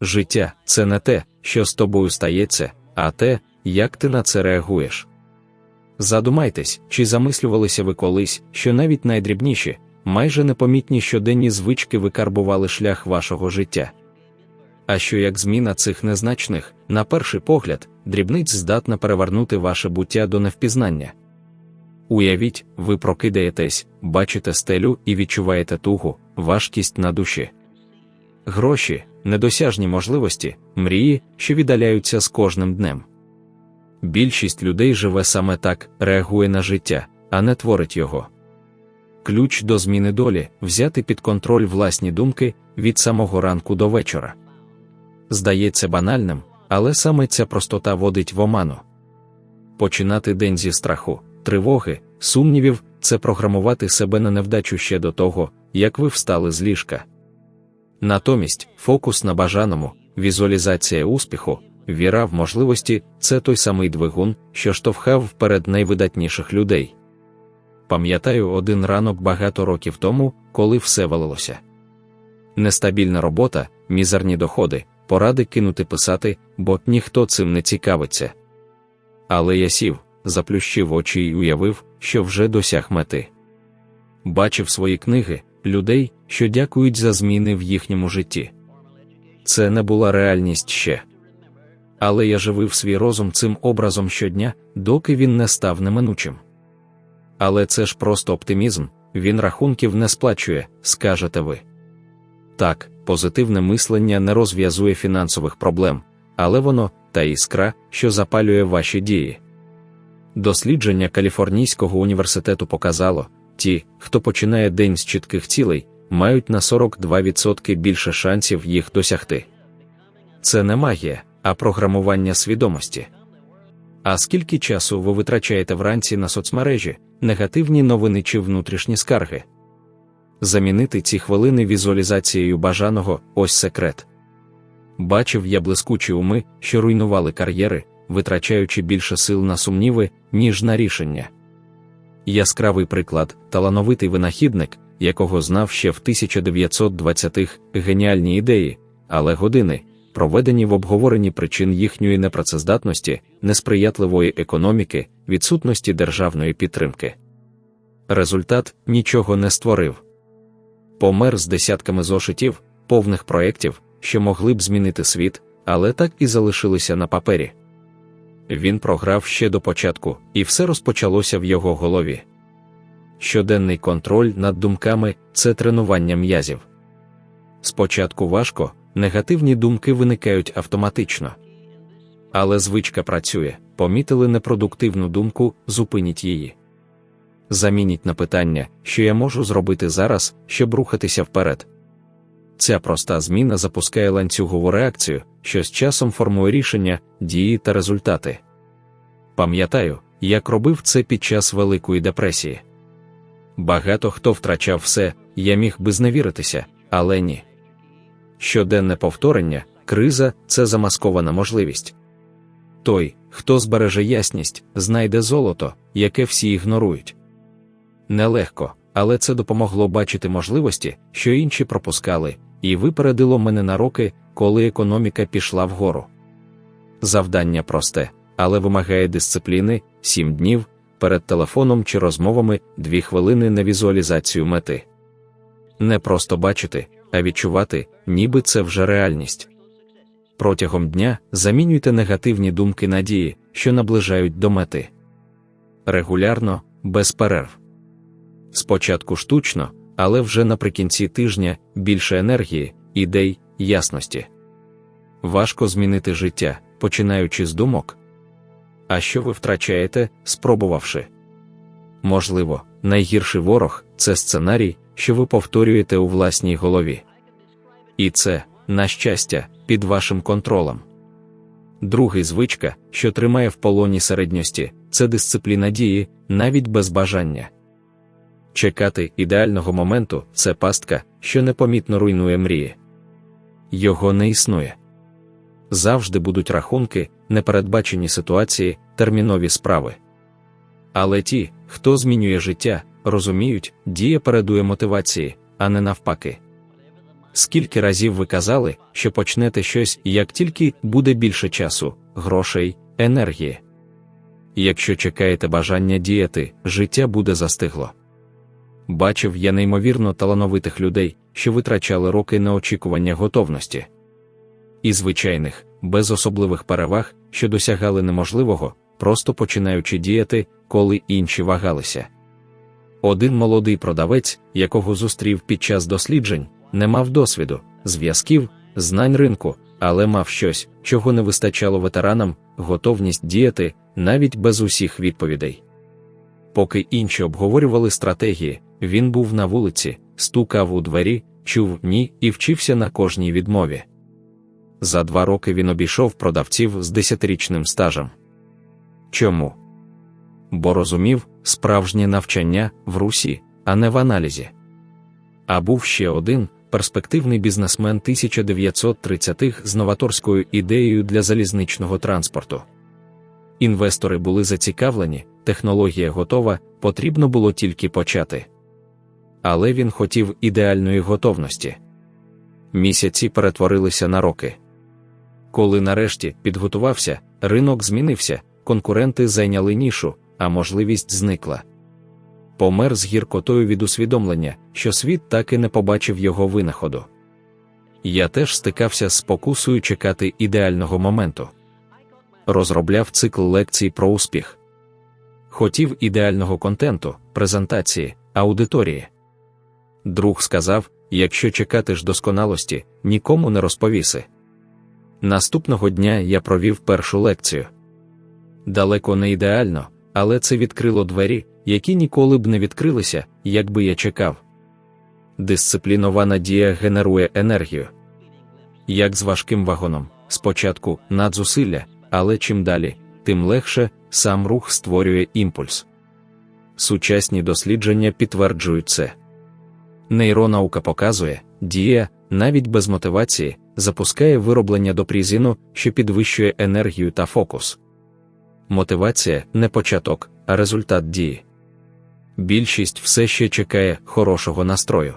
Життя це не те, що з тобою стається, а те, як ти на це реагуєш. Задумайтесь, чи замислювалися ви колись, що навіть найдрібніші, майже непомітні щоденні звички викарбували шлях вашого життя. А що як зміна цих незначних, на перший погляд, дрібниць здатна перевернути ваше буття до невпізнання. Уявіть, ви прокидаєтесь, бачите стелю і відчуваєте тугу, важкість на душі. Гроші, недосяжні можливості, мрії, що віддаляються з кожним днем. Більшість людей живе саме так, реагує на життя, а не творить його. Ключ до зміни долі взяти під контроль власні думки від самого ранку до вечора. Здається банальним, але саме ця простота водить в оману. Починати день зі страху, тривоги, сумнівів це програмувати себе на невдачу ще до того, як ви встали з ліжка. Натомість, фокус на бажаному, візуалізація успіху, віра в можливості це той самий двигун, що штовхав вперед найвидатніших людей. Пам'ятаю один ранок багато років тому, коли все валилося. Нестабільна робота, мізерні доходи, поради кинути писати, бо ніхто цим не цікавиться. Але я сів, заплющив очі і уявив, що вже досяг мети. Бачив свої книги, людей, що дякують за зміни в їхньому житті. Це не була реальність ще. Але я живив свій розум цим образом щодня, доки він не став неминучим. Але це ж просто оптимізм, він рахунків не сплачує, скажете ви. Так, позитивне мислення не розв'язує фінансових проблем, але воно та іскра, що запалює ваші дії. Дослідження Каліфорнійського університету показало, ті, хто починає день з чітких цілей, мають на 42% більше шансів їх досягти. Це не магія, а програмування свідомості. А скільки часу ви витрачаєте вранці на соцмережі, негативні новини чи внутрішні скарги? Замінити ці хвилини візуалізацією бажаного ось секрет. Бачив я блискучі уми, що руйнували кар'єри, витрачаючи більше сил на сумніви, ніж на рішення. Яскравий приклад, талановитий винахідник, якого знав ще в 1920-х геніальні ідеї, але години, проведені в обговоренні причин їхньої непрацездатності, несприятливої економіки, відсутності державної підтримки. Результат нічого не створив. Помер з десятками зошитів, повних проєктів, що могли б змінити світ, але так і залишилися на папері. Він програв ще до початку, і все розпочалося в його голові. Щоденний контроль над думками це тренування м'язів. Спочатку важко, негативні думки виникають автоматично. Але звичка працює, помітили непродуктивну думку, зупиніть її. Замініть на питання, що я можу зробити зараз, щоб рухатися вперед. Ця проста зміна запускає ланцюгову реакцію, що з часом формує рішення, дії та результати. Пам'ятаю, як робив це під час Великої депресії. Багато хто втрачав все, я міг би зневіритися, але ні. Щоденне повторення, криза це замаскована можливість. Той, хто збереже ясність, знайде золото, яке всі ігнорують. Нелегко, але це допомогло бачити можливості, що інші пропускали, і випередило мене на роки, коли економіка пішла вгору. Завдання просте, але вимагає дисципліни, сім днів, перед телефоном чи розмовами дві хвилини на візуалізацію мети. Не просто бачити, а відчувати, ніби це вже реальність. Протягом дня замінюйте негативні думки надії, що наближають до мети. Регулярно, без перерв. Спочатку штучно, але вже наприкінці тижня більше енергії, ідей, ясності. Важко змінити життя, починаючи з думок. А що ви втрачаєте, спробувавши? Можливо, найгірший ворог це сценарій, що ви повторюєте у власній голові. І це, на щастя, під вашим контролем. Другий звичка, що тримає в полоні середньості, це дисципліна дії, навіть без бажання. Чекати ідеального моменту це пастка, що непомітно руйнує мрії. Його не існує. Завжди будуть рахунки, непередбачені ситуації, термінові справи. Але ті, хто змінює життя, розуміють, дія передує мотивації, а не навпаки. скільки разів ви казали, що почнете щось, як тільки буде більше часу, грошей, енергії. Якщо чекаєте бажання діяти, життя буде застигло. Бачив я неймовірно талановитих людей, що витрачали роки на очікування готовності. І звичайних, без особливих переваг, що досягали неможливого, просто починаючи діяти, коли інші вагалися. Один молодий продавець, якого зустрів під час досліджень, не мав досвіду, зв'язків, знань ринку, але мав щось, чого не вистачало ветеранам, готовність діяти навіть без усіх відповідей. Поки інші обговорювали стратегії, він був на вулиці, стукав у двері, чув ні і вчився на кожній відмові. За два роки він обійшов продавців з десятирічним стажем. Чому? Бо розумів справжнє навчання в русі, а не в аналізі. А був ще один перспективний бізнесмен 1930-х з новаторською ідеєю для залізничного транспорту. Інвестори були зацікавлені, технологія готова, потрібно було тільки почати. Але він хотів ідеальної готовності. Місяці перетворилися на роки. Коли нарешті підготувався, ринок змінився, конкуренти зайняли нішу, а можливість зникла. Помер з гіркотою від усвідомлення, що світ так і не побачив його винаходу. Я теж стикався з спокусою чекати ідеального моменту. Розробляв цикл лекцій про успіх. Хотів ідеального контенту, презентації, аудиторії. Друг сказав: якщо чекати досконалості, нікому не розповіси. Наступного дня я провів першу лекцію. Далеко не ідеально, але це відкрило двері, які ніколи б не відкрилися, якби я чекав. Дисциплінована дія генерує енергію. Як з важким вагоном, спочатку надзусилля, але чим далі, тим легше сам рух створює імпульс. Сучасні дослідження підтверджують це. Нейронаука показує, дія, навіть без мотивації, запускає вироблення допрізину, що підвищує енергію та фокус. Мотивація не початок, а результат дії. Більшість все ще чекає хорошого настрою.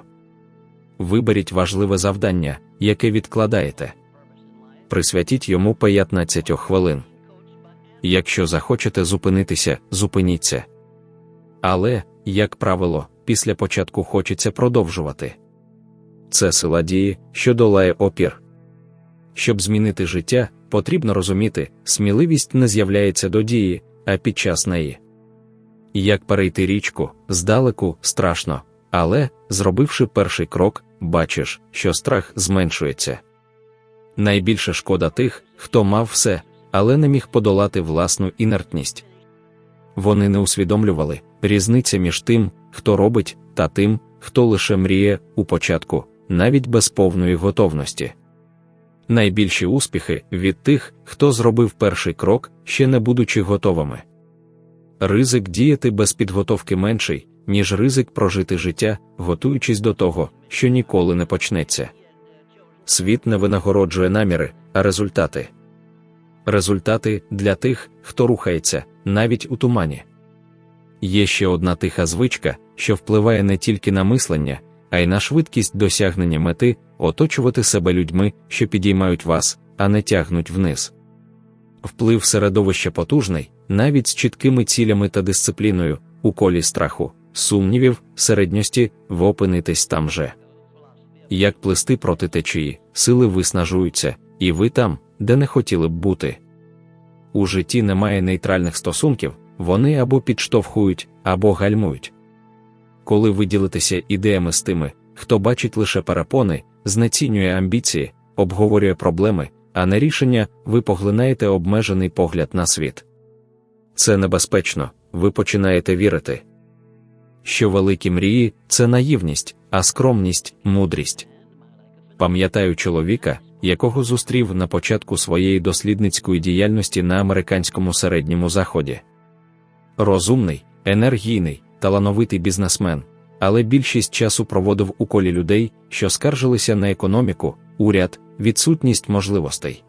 Виберіть важливе завдання, яке відкладаєте. Присвятіть йому 15 хвилин. Якщо захочете зупинитися, зупиніться. Але, як правило, після початку хочеться продовжувати. Це сила дії, що долає опір. Щоб змінити життя, потрібно розуміти, сміливість не з'являється до дії, а під час неї. Як перейти річку, здалеку страшно, але, зробивши перший крок, бачиш, що страх зменшується. Найбільше шкода тих, хто мав все, але не міг подолати власну інертність. Вони не усвідомлювали різниця між тим, хто робить, та тим, хто лише мріє у початку, навіть без повної готовності. Найбільші успіхи від тих, хто зробив перший крок, ще не будучи готовими. Ризик діяти без підготовки менший, ніж ризик прожити життя, готуючись до того, що ніколи не почнеться. Світ не винагороджує наміри, а результати. Результати для тих, хто рухається, навіть у тумані. Є ще одна тиха звичка, що впливає не тільки на мислення, а й на швидкість досягнення мети, оточувати себе людьми, що підіймають вас, а не тягнуть вниз. Вплив середовища потужний, навіть з чіткими цілями та дисципліною, у колі страху, сумнівів, середньості, ви опинитесь там же. Як плисти проти течії, сили виснажуються, і ви там, де не хотіли б бути. У житті немає нейтральних стосунків, вони або підштовхують, або гальмують. Коли ви ділитеся ідеями з тими, хто бачить лише перепони, знецінює амбіції, обговорює проблеми, а не рішення, ви поглинаєте обмежений погляд на світ. Це небезпечно, ви починаєте вірити, що великі мрії це наївність, а скромність мудрість. Пам'ятаю чоловіка, якого зустрів на початку своєї дослідницької діяльності на американському середньому заході. Розумний, енергійний, талановитий бізнесмен, але більшість часу проводив у колі людей, що скаржилися на економіку, уряд, відсутність можливостей.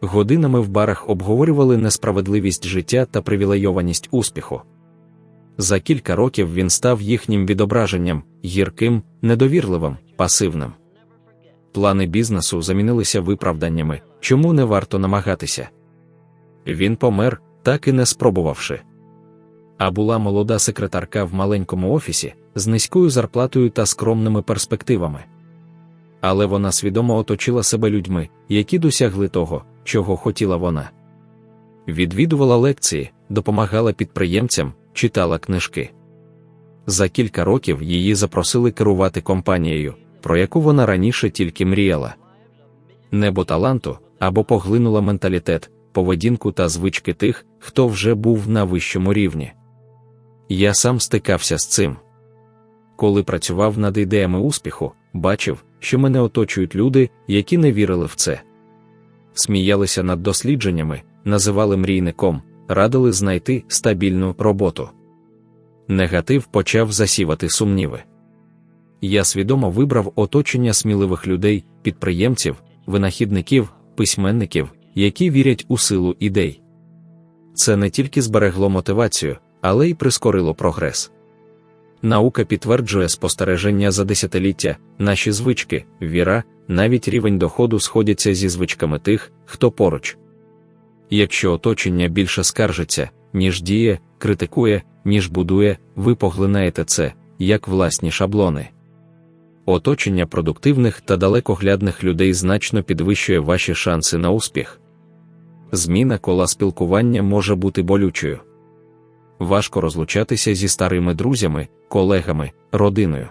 Годинами в барах обговорювали несправедливість життя та привілейованість успіху. За кілька років він став їхнім відображенням, гірким, недовірливим, пасивним. Плани бізнесу замінилися виправданнями, чому не варто намагатися. Він помер, так і не спробувавши. А була молода секретарка в маленькому офісі з низькою зарплатою та скромними перспективами. Але вона свідомо оточила себе людьми, які досягли того, чого хотіла вона. Відвідувала лекції, допомагала підприємцям, читала книжки. За кілька років її запросили керувати компанією, про яку вона раніше тільки мріяла. Небо таланту або поглинула менталітет, поведінку та звички тих, хто вже був на вищому рівні. Я сам стикався з цим. Коли працював над ідеями успіху, бачив, що мене оточують люди, які не вірили в це. Сміялися над дослідженнями, називали мрійником, радили знайти стабільну роботу. Негатив почав засівати сумніви. Я свідомо вибрав оточення сміливих людей, підприємців, винахідників, письменників, які вірять у силу ідей. Це не тільки зберегло мотивацію, але й прискорило прогрес. Наука підтверджує спостереження за десятиліття, наші звички, віра, навіть рівень доходу сходяться зі звичками тих, хто поруч. Якщо оточення більше скаржиться, ніж діє, критикує, ніж будує, ви поглинаєте це, як власні шаблони. Оточення продуктивних та далекоглядних людей значно підвищує ваші шанси на успіх. Зміна кола спілкування може бути болючою. Важко розлучатися зі старими друзями, колегами, родиною.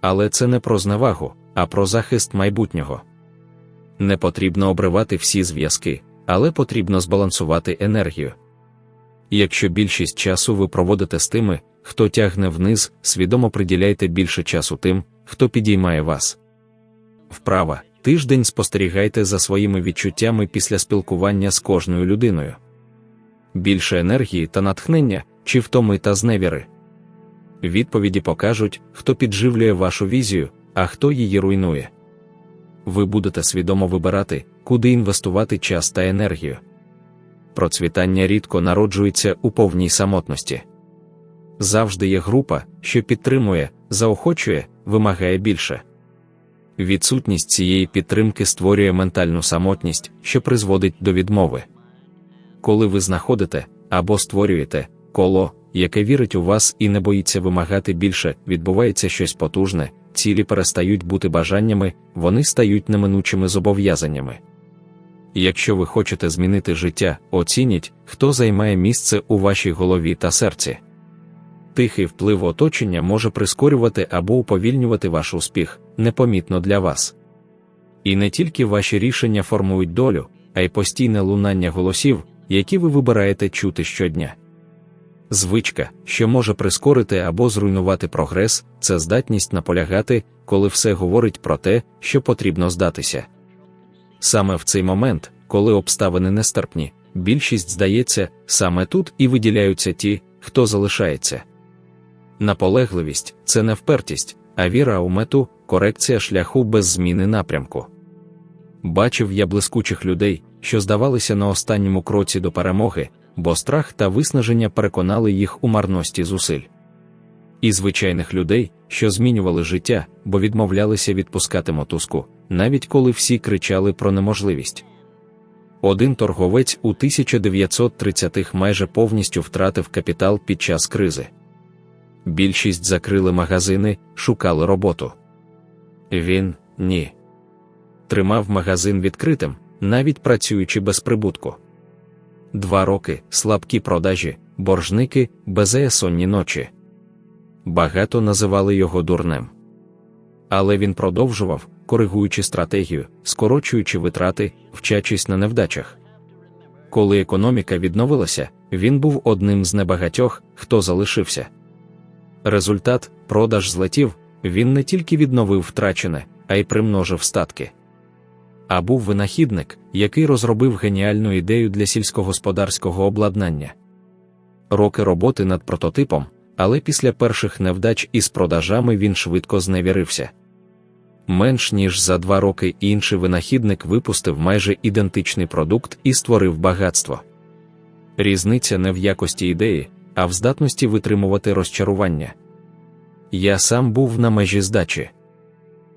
Але це не про зневагу, а про захист майбутнього. Не потрібно обривати всі зв'язки, але потрібно збалансувати енергію. Якщо більшість часу ви проводите з тими, хто тягне вниз, свідомо приділяйте більше часу тим, хто підіймає вас. Вправа тиждень спостерігайте за своїми відчуттями після спілкування з кожною людиною. Більше енергії та натхнення, чи втоми та зневіри. Відповіді покажуть, хто підживлює вашу візію, а хто її руйнує. Ви будете свідомо вибирати, куди інвестувати час та енергію. Процвітання рідко народжується у повній самотності. Завжди є група, що підтримує, заохочує, вимагає більше. Відсутність цієї підтримки створює ментальну самотність, що призводить до відмови. Коли ви знаходите або створюєте коло, яке вірить у вас і не боїться вимагати більше, відбувається щось потужне, цілі перестають бути бажаннями, вони стають неминучими зобов'язаннями. Якщо ви хочете змінити життя, оцініть, хто займає місце у вашій голові та серці. Тихий вплив оточення може прискорювати або уповільнювати ваш успіх, непомітно для вас. І не тільки ваші рішення формують долю, а й постійне лунання голосів, які ви вибираєте чути щодня. Звичка, що може прискорити або зруйнувати прогрес, це здатність наполягати, коли все говорить про те, що потрібно здатися. Саме в цей момент, коли обставини нестерпні, більшість здається, саме тут і виділяються ті, хто залишається. Наполегливість це не впертість, а віра у мету, корекція шляху без зміни напрямку. Бачив я блискучих людей, що здавалися на останньому кроці до перемоги, бо страх та виснаження переконали їх у марності зусиль. І звичайних людей, що змінювали життя, бо відмовлялися відпускати мотузку, навіть коли всі кричали про неможливість. Один торговець у 1930-х майже повністю втратив капітал під час кризи. Більшість закрили магазини, шукали роботу. Він ні. Тримав магазин відкритим, навіть працюючи без прибутку. Два роки слабкі продажі, боржники, безеясонні ночі. Багато називали його дурнем. Але він продовжував, коригуючи стратегію, скорочуючи витрати, вчачись на невдачах. Коли економіка відновилася, він був одним з небагатьох, хто залишився. Результат продаж злетів, він не тільки відновив втрачене, а й примножив статки. А був винахідник, який розробив геніальну ідею для сільськогосподарського обладнання. Роки роботи над прототипом, але після перших невдач із продажами він швидко зневірився. Менш ніж за два роки інший винахідник випустив майже ідентичний продукт і створив багатство. Різниця не в якості ідеї, а в здатності витримувати розчарування. Я сам був на межі здачі.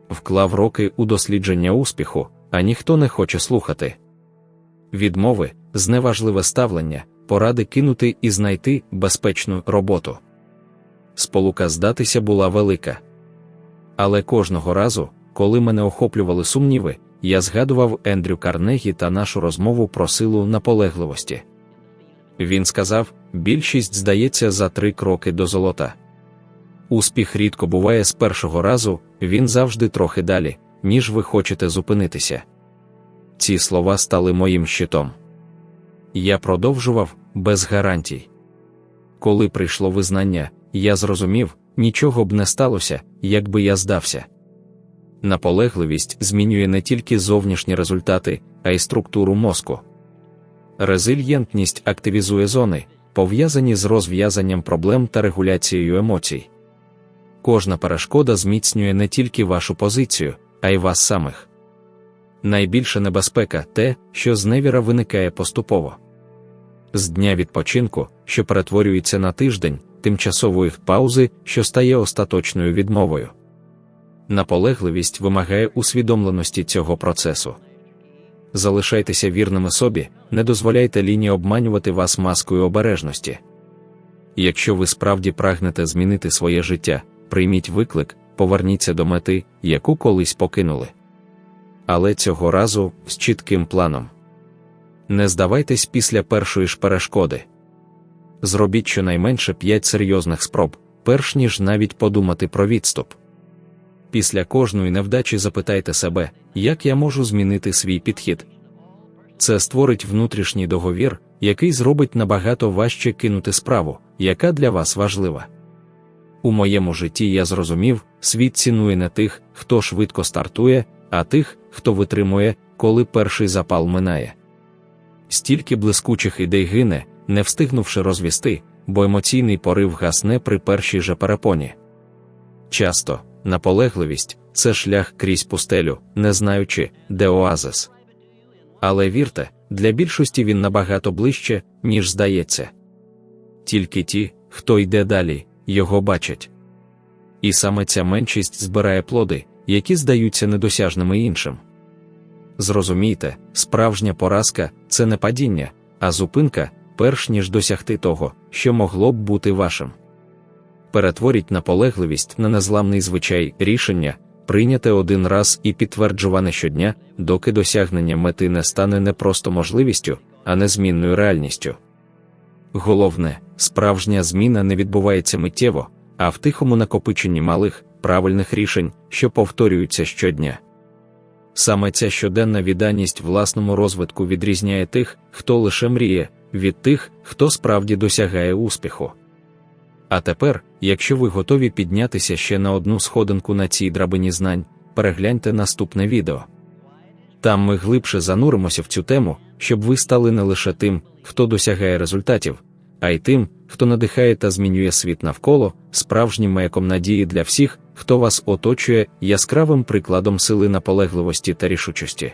вклав роки у дослідження успіху, а ніхто не хоче слухати. Відмови, зневажливе ставлення, поради кинути і знайти безпечну роботу. Сполука здатися була велика. Але кожного разу, коли мене охоплювали сумніви, я згадував Ендрю Карнегі та нашу розмову про силу наполегливості. Він сказав: більшість здається за три кроки до золота. Успіх рідко буває з першого разу, він завжди трохи далі, ніж ви хочете зупинитися. Ці слова стали моїм щитом. Я продовжував без гарантій. Коли прийшло визнання, я зрозумів, нічого б не сталося, якби я здався. Наполегливість змінює не тільки зовнішні результати, а й структуру мозку. Резильєнтність активізує зони, пов'язані з розв'язанням проблем та регуляцією емоцій. Кожна перешкода зміцнює не тільки вашу позицію, а й вас самих. Найбільша небезпека те, що зневіра виникає поступово. З дня відпочинку, що перетворюється на тиждень, тимчасової паузи, що стає остаточною відмовою. Наполегливість вимагає усвідомленості цього процесу. Залишайтеся вірними собі, не дозволяйте лінії обманювати вас маскою обережності. Якщо ви справді прагнете змінити своє життя, прийміть виклик, поверніться до мети, яку колись покинули. Але цього разу з чітким планом. Не здавайтесь після першої ж перешкоди. Зробіть щонайменше п'ять серйозних спроб, перш ніж навіть подумати про відступ. Після кожної невдачі запитайте себе, як я можу змінити свій підхід. Це створить внутрішній договір, який зробить набагато важче кинути справу, яка для вас важлива. У моєму житті я зрозумів, світ цінує не тих, хто швидко стартує, а тих, хто витримує, коли перший запал минає. Стільки блискучих ідей гине, не встигнувши розвісти, бо емоційний порив гасне при першій же перепоні. Часто наполегливість це шлях крізь пустелю, не знаючи, де оазис. Але вірте, для більшості він набагато ближче, ніж здається. Тільки ті, хто йде далі, його бачать. І саме ця меншість збирає плоди, які здаються недосяжними іншим. Зрозумійте, справжня поразка це не падіння, а зупинка, перш ніж досягти того, що могло б бути вашим. Перетворіть наполегливість на незламний звичай рішення, прийняте один раз і підтверджуване щодня, доки досягнення мети не стане не просто можливістю, а незмінною реальністю. Головне, справжня зміна не відбувається миттєво, а в тихому накопиченні малих, правильних рішень, що повторюються щодня. Саме ця щоденна відданість власному розвитку відрізняє тих, хто лише мріє, від тих, хто справді досягає успіху. А тепер, якщо ви готові піднятися ще на одну сходинку на цій драбині знань, перегляньте наступне відео. Там ми глибше зануримося в цю тему, щоб ви стали не лише тим, хто досягає результатів, а й тим, хто надихає та змінює світ навколо, справжнім маяком надії для всіх, хто вас оточує яскравим прикладом сили наполегливості та рішучості.